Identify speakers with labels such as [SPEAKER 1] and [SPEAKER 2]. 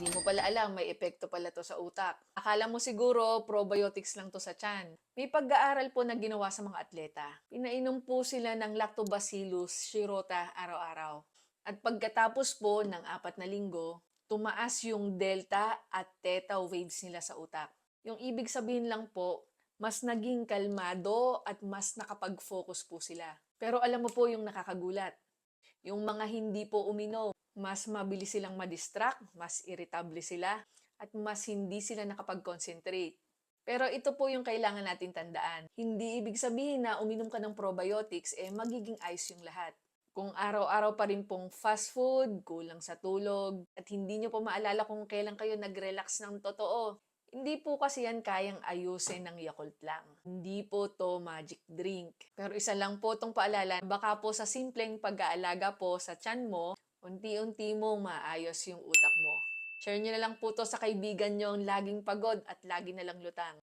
[SPEAKER 1] Hindi mo pala alam, may epekto pala to sa utak. Akala mo siguro probiotics lang to sa tiyan. May pag-aaral po na ginawa sa mga atleta. Pinainom po sila ng Lactobacillus shirota araw-araw. At pagkatapos po ng apat na linggo, tumaas yung delta at theta waves nila sa utak. Yung ibig sabihin lang po, mas naging kalmado at mas nakapag-focus po sila. Pero alam mo po yung nakakagulat. Yung mga hindi po uminom, mas mabilis silang madistract, mas irritable sila, at mas hindi sila nakapag-concentrate. Pero ito po yung kailangan natin tandaan. Hindi ibig sabihin na uminom ka ng probiotics, eh magiging ayos yung lahat. Kung araw-araw pa rin pong fast food, kulang sa tulog, at hindi nyo po maalala kung kailan kayo nag-relax ng totoo, hindi po kasi yan kayang ayusin ng Yakult lang. Hindi po to magic drink. Pero isa lang po tong paalala, baka po sa simpleng pag-aalaga po sa tiyan mo, unti-unti mong maayos yung utak mo. Share nyo na lang po to sa kaibigan nyo ang laging pagod at lagi na lang lutang.